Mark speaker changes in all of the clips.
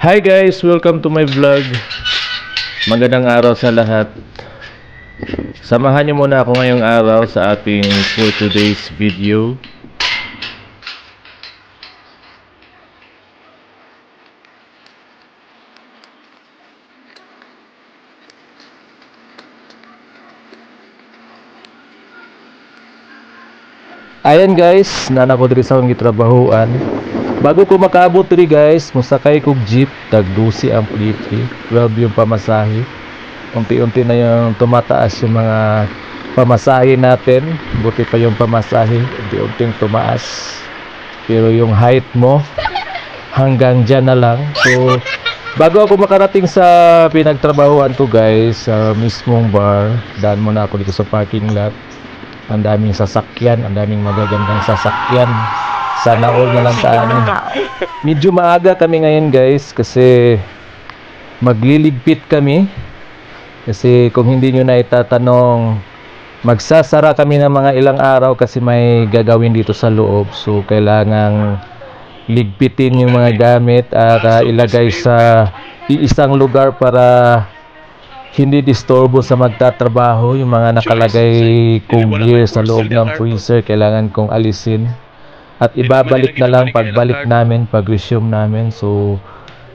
Speaker 1: Hi guys! Welcome to my vlog. Magandang araw sa lahat. Samahan niyo muna ako ngayong araw sa ating for today's video. Ayan guys, nana ko sa akong gitrabahoan. Bago ko makaabot diri guys, musakay kog jeep, tag 12 ang pliti, 12 yung pamasahe. Unti-unti na yung tumataas yung mga pamasahe natin. Buti pa yung pamasahe, unti-unting tumaas. Pero yung height mo, hanggang dyan na lang. So, bago ako makarating sa pinagtrabahoan ko guys, sa mismong bar, daan muna ako dito sa parking lot. Ang daming sasakyan, ang daming magagandang sasakyan. Sana all na lang tayo. Medyo maaga kami ngayon guys kasi magliligpit kami. Kasi kung hindi nyo na itatanong, magsasara kami ng mga ilang araw kasi may gagawin dito sa loob. So kailangang ligpitin yung mga gamit at ah, ilagay sa iisang lugar para hindi disturbo sa magtatrabaho yung mga nakalagay kong gear sa loob ng freezer kailangan kong alisin at ibabalik na lang pagbalik namin pag resume namin so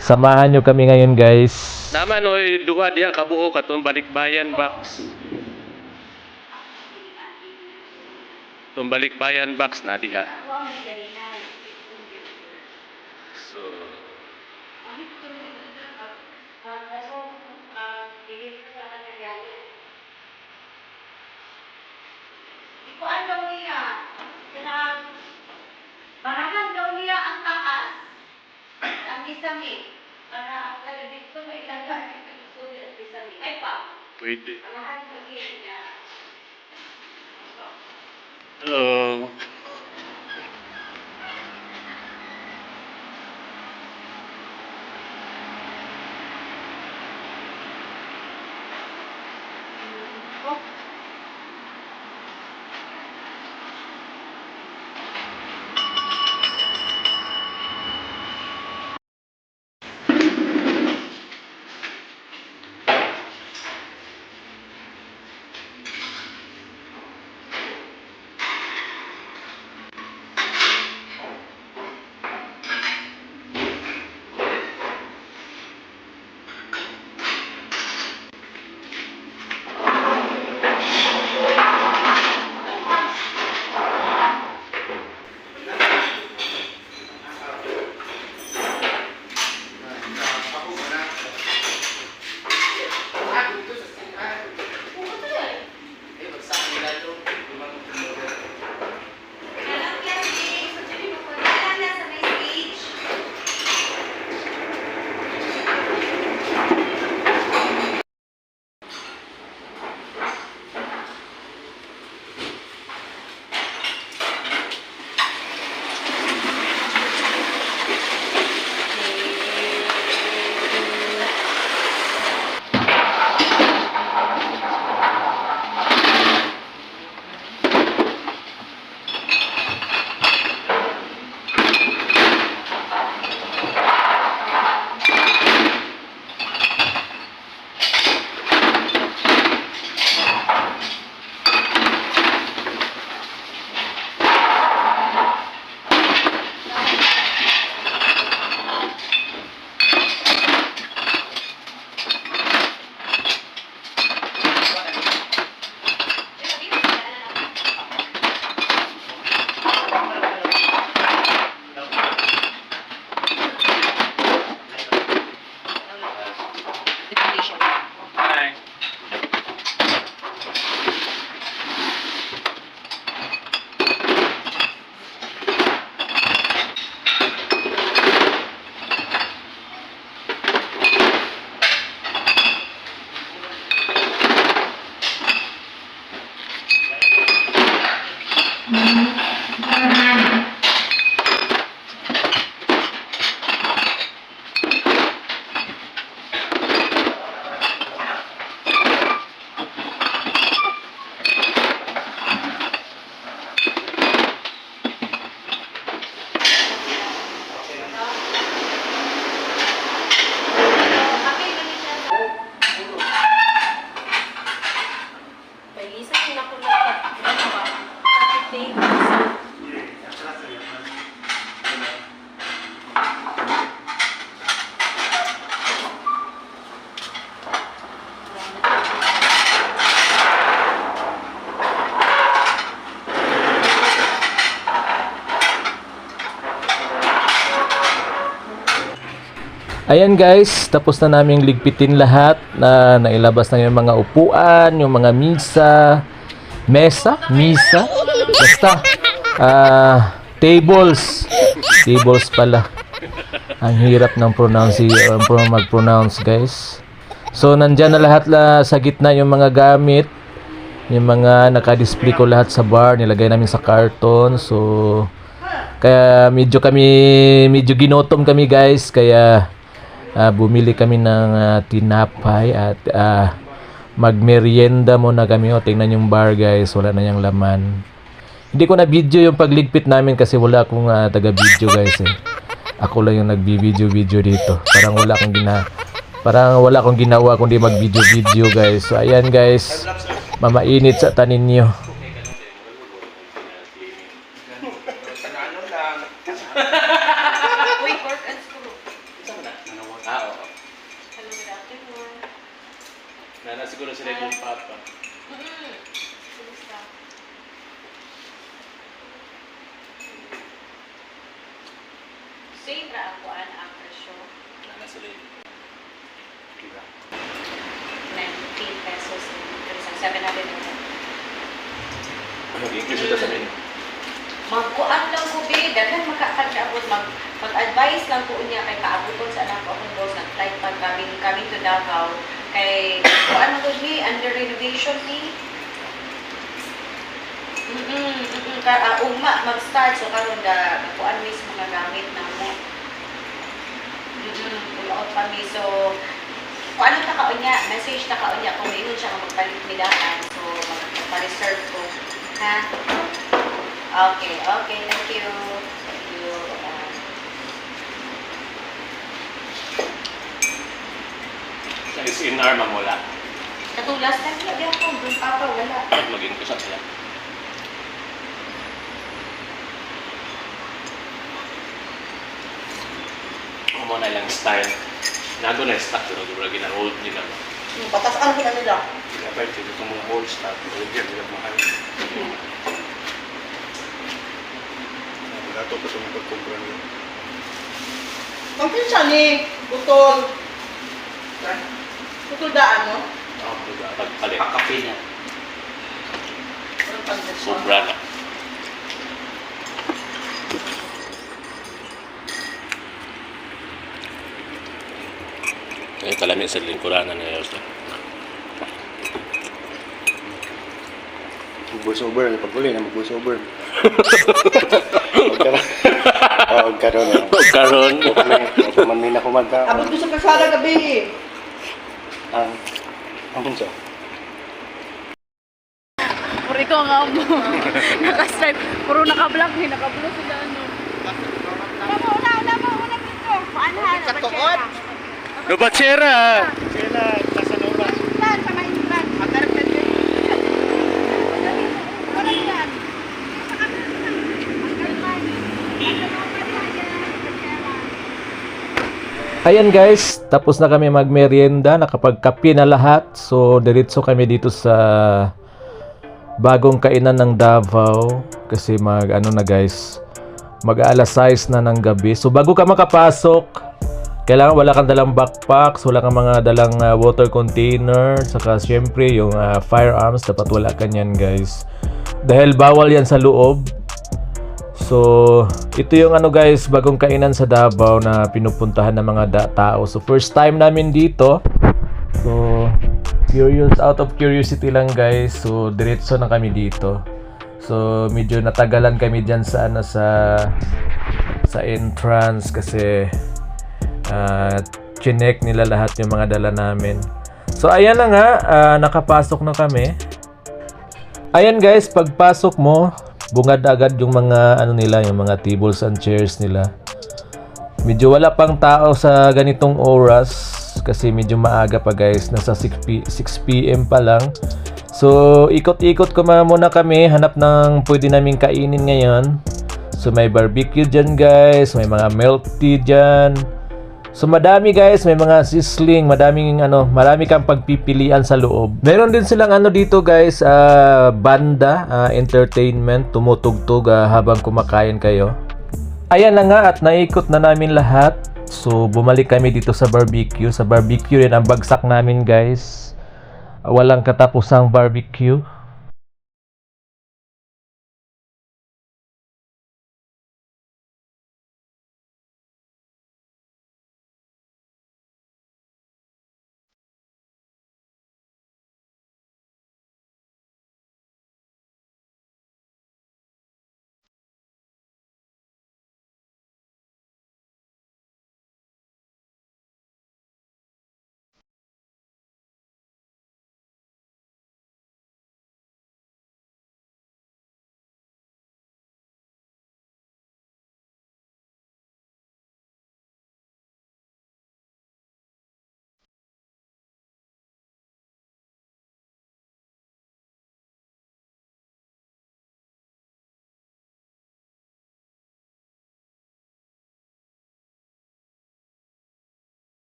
Speaker 1: samahan nyo kami ngayon guys
Speaker 2: Naman oy duha diha kabuo katong balikbayan box. Tong balikbayan box na diha. So
Speaker 3: Ikuan daw niya. Kanang Parahan daw niya ang taas. Ang isami. Para ang kalabit ko may ilagay ang sulit at isami. Ay pa.
Speaker 2: pwede.
Speaker 3: Parahan daw niya.
Speaker 2: Hello.
Speaker 1: Ayan guys, tapos na naming ligpitin lahat na nailabas na yung mga upuan, yung mga misa, mesa, misa, basta ah tables, tables pala. Ang hirap ng pronounce, pro- mag-pronounce guys. So nandyan na lahat la, sa gitna yung mga gamit, yung mga naka-display ko lahat sa bar, nilagay namin sa carton. So kaya medyo kami medyo ginotom kami guys kaya ah, bumili kami ng ah, tinapay at ah, magmerienda muna kami. O tingnan yung bar guys. Wala na yung laman. Hindi ko na video yung pagligpit namin kasi wala akong ah, taga video guys eh. Ako lang yung nagbi-video video dito. Parang wala akong gina parang wala akong ginawa kundi mag video video guys. So ayan guys. Mamainit sa tanin nyo
Speaker 3: Uy, pork and screw.
Speaker 2: Ah, oo.
Speaker 3: Hello, good afternoon.
Speaker 2: Na, na siguro sila yung papa.
Speaker 3: Mm-mm. Kumusta? Same ra ako an after show.
Speaker 2: Na, na sila yung... Diba?
Speaker 3: 19 pesos. Pero sa 700 na
Speaker 2: Mag-English ito sa menu.
Speaker 3: Magkuan lang ko be, daghan makakadabot mag mag-advise lang ko niya kay kaabuton sa anak ko akong boss ng flight pag coming coming to Davao kay kuan mo ni under renovation ni Mm -mm, mm ka uh, ugma mag-start so karon da kuan mis mga gamit na mo. Mm -mm, out pa so kung ano ta kaunya, message ta kaunya kung ingon siya magpalit mi daan so magpa-reserve ko. Ha? Okay, okay, thank you. Thank you. Uh,
Speaker 2: Sa SNR, ma'am, wala.
Speaker 3: Katulas na niya, di ako, doon pa pa, wala.
Speaker 2: Mag-in ko sa sila. Amo na lang style. Nago na stock pero duro gina old nila. no?
Speaker 4: Patasaan ko na nila.
Speaker 2: Kaya pa ito itong mga old stock. Old yan, nila mahal.
Speaker 5: Wala to pa itong pagkumpra niyo.
Speaker 4: Ang pinsan ni Butol. Butol daan, no?
Speaker 2: Diba? Pagpalit. Pakapi niya. Sobra na. Ay, kalami sa lingkuranan na yun.
Speaker 5: Mag-voice over. Pag uli na mag-voice over. Huwag ka na. Oo, Huwag ka na.
Speaker 2: Huwag karon.
Speaker 5: Huwag man may nakumanta.
Speaker 4: Abot ko sa kasada gabi.
Speaker 5: Ang... Ang sa?
Speaker 6: Puro ikaw nga mo. Naka-stripe. Puro naka-black eh. Naka-blue sila ano. Una, una, una. Una dito. Paanahan.
Speaker 4: Katuot.
Speaker 2: Lubachera!
Speaker 5: Sila, Casanova.
Speaker 6: Tan, sa may iban.
Speaker 4: Matarap na din.
Speaker 6: Wala yan. Sa kanila. Ang kalman.
Speaker 1: Ayan guys, tapos na kami magmerienda, nakapagkape na lahat. So, diretso kami dito sa bagong kainan ng Davao. Kasi mag, ano na guys, mag alas 6 na ng gabi. So, bago ka makapasok, kailangan wala kang dalang backpacks, wala kang mga dalang uh, water container, saka syempre yung uh, firearms, dapat wala ka niyan guys. Dahil bawal yan sa loob. So, ito yung ano guys, bagong kainan sa Davao na pinupuntahan ng mga tao. So, first time namin dito. So, curious, out of curiosity lang guys. So, diretso na kami dito. So, medyo natagalan kami dyan sa ano sa sa entrance kasi uh, chinek nila lahat yung mga dala namin. So, ayan na nga, ah, nakapasok na kami. Ayan guys, pagpasok mo, bungad agad yung mga ano nila, yung mga tables and chairs nila. Medyo wala pang tao sa ganitong oras kasi medyo maaga pa guys, nasa 6, p- 6 p.m. pa lang. So, ikot-ikot ko muna kami, hanap ng pwede naming kainin ngayon. So, may barbecue dyan guys, may mga milk tea dyan. So madami guys, may mga sizzling, madaming ano, marami kang pagpipilian sa loob. Meron din silang ano dito guys, ah, banda, ah, entertainment, tumutugtog ah, habang kumakain kayo. Ayan na nga at naikot na namin lahat. So, bumalik kami dito sa barbecue. Sa barbecue rin ang bagsak namin, guys. Walang katapusang barbecue.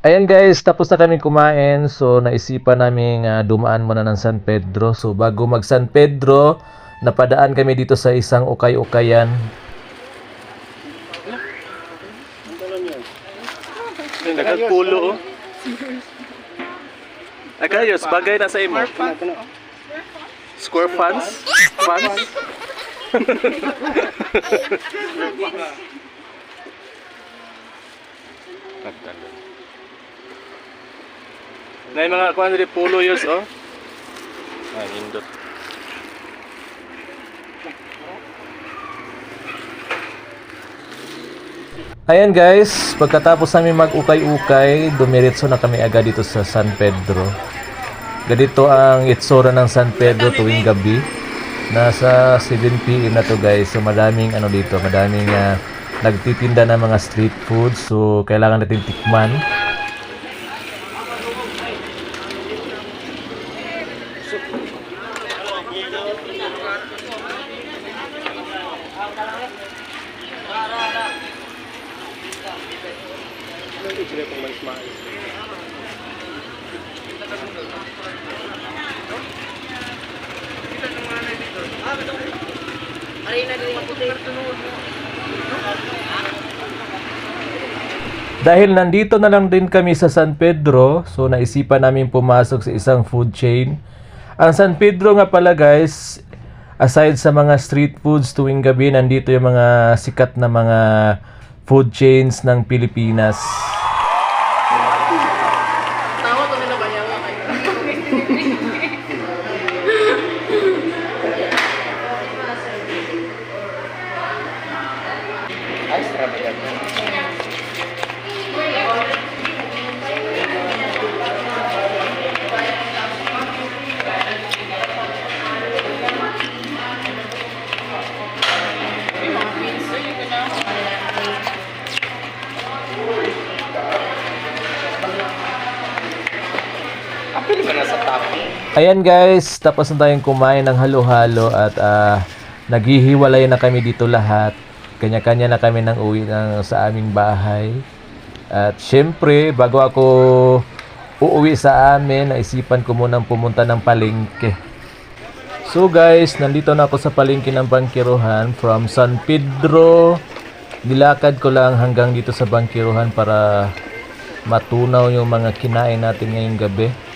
Speaker 1: Ayan guys, tapos na kami kumain. So, naisipan namin ah, dumaan muna ng San Pedro. So, bago mag San Pedro, napadaan kami dito sa isang ukay-ukayan.
Speaker 2: Nagagpulo oh. Ay kayos, bagay na sa imo. Square fans? Fans? Na mga kuan diri pulo years oh. Ay nindot.
Speaker 1: Ayan guys, pagkatapos namin mag-ukay-ukay, dumiretso na kami agad dito sa San Pedro. Ganito ang itsura ng San Pedro tuwing gabi. Nasa 7pm na to guys. So madaming ano dito, madaming ah, nagtitinda ng mga street food. So kailangan natin tikman. Dahil nandito na lang din kami sa San Pedro, so naisipan namin pumasok sa isang food chain. Ang San Pedro nga pala guys, aside sa mga street foods tuwing gabi, nandito yung mga sikat na mga food chains ng Pilipinas. Ayan guys, tapos na tayong kumain ng halo-halo at ah, naghihiwalay na kami dito lahat. Kanya-kanya na kami ng uwi ng, sa aming bahay. At syempre, bago ako uuwi sa amin, naisipan ko munang pumunta ng palengke. So guys, nandito na ako sa palengke ng Bangkiruhan from San Pedro. Nilakad ko lang hanggang dito sa Bangkiruhan para matunaw yung mga kinain natin ngayong gabi.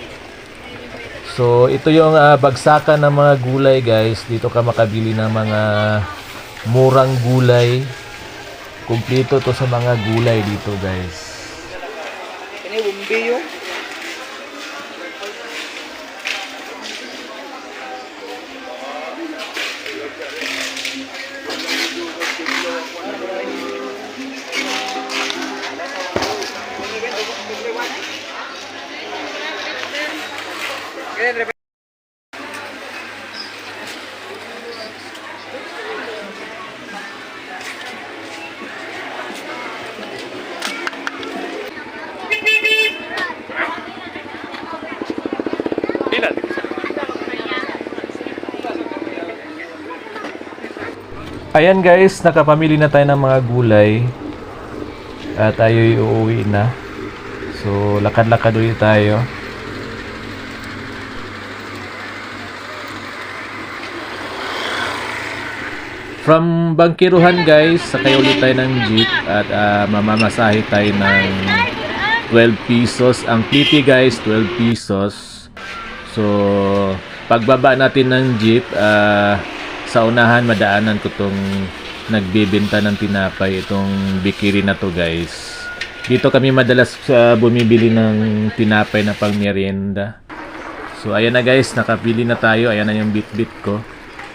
Speaker 1: So, ito yung ah, bagsakan ng mga gulay, guys. Dito ka makabili ng mga murang gulay. Kumpleto to sa mga gulay dito, guys.
Speaker 4: Kini umbi yung.
Speaker 2: Ganyan, repeat.
Speaker 1: Ayan guys, nakapamili na tayo ng mga gulay. At tayo uuwi na. So, lakad-lakad ulit tayo. From Bangkiruhan guys, sakay ulit tayo ng jeep at ah, mamamasahe tayo ng 12 pesos. Ang PT guys, 12 pesos. So, pagbaba natin ng jeep, ah, sa unahan madaanan ko tong nagbibenta ng tinapay itong bikiri na to guys. Dito kami madalas ah, bumibili ng tinapay na pang merienda. So ayan na guys, nakapili na tayo. Ayan na yung bit-bit ko.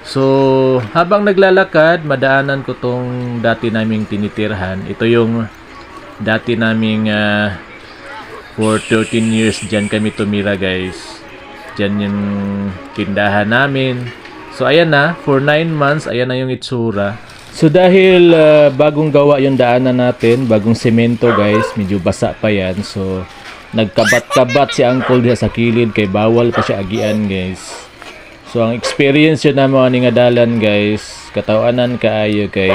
Speaker 1: So habang naglalakad, madaanan ko tong dati naming tinitirhan. Ito yung dati naming ah, for 13 years dyan kami tumira guys. Dyan yung tindahan namin. So ayan na, for 9 months, ayan na yung itsura. So dahil ah, bagong gawa yung daanan natin, bagong semento guys, medyo basa pa yan. So nagkabat-kabat si uncle diya sa kilid kay bawal pa siya agian guys. So ang experience yun na mga ningadalan guys, katawanan kaayo kay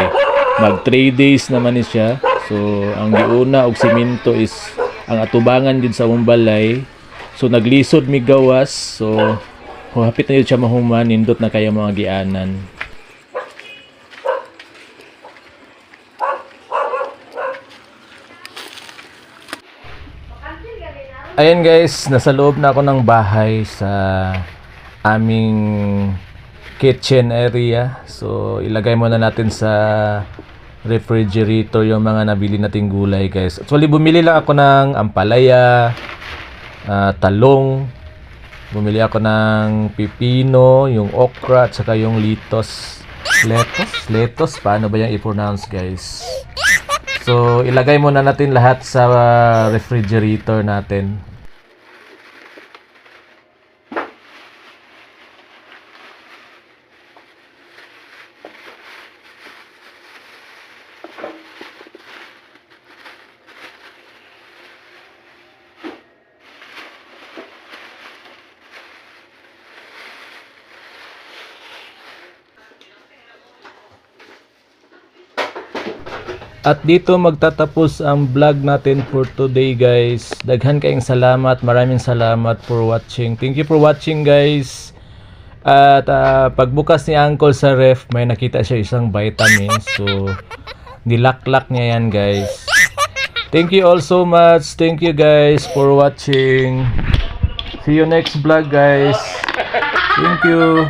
Speaker 1: mag 3 days naman ni siya. So ang giuna og semento is ang atubangan jud sa Mumbalay. So naglisod mi gawas. So hapit na yun siya mahuman, nindot na kaya mga gianan. Ayan guys, nasa loob na ako ng bahay sa aming kitchen area. So, ilagay muna natin sa refrigerator yung mga nabili nating gulay guys. Actually, bumili lang ako ng ampalaya, ah, talong, bumili ako ng pipino, yung okra, at saka yung litos. Letos? Letos? Paano ba yung i-pronounce guys? So, ilagay muna natin lahat sa ah, refrigerator natin. At dito magtatapos ang vlog natin for today guys. Daghan kayong salamat. Maraming salamat for watching. Thank you for watching guys. At ah, pagbukas ni Uncle sa ref, may nakita siya isang vitamins. So, nilaklak niya yan guys. Thank you all so much. Thank you guys for watching. See you next vlog guys. Thank you.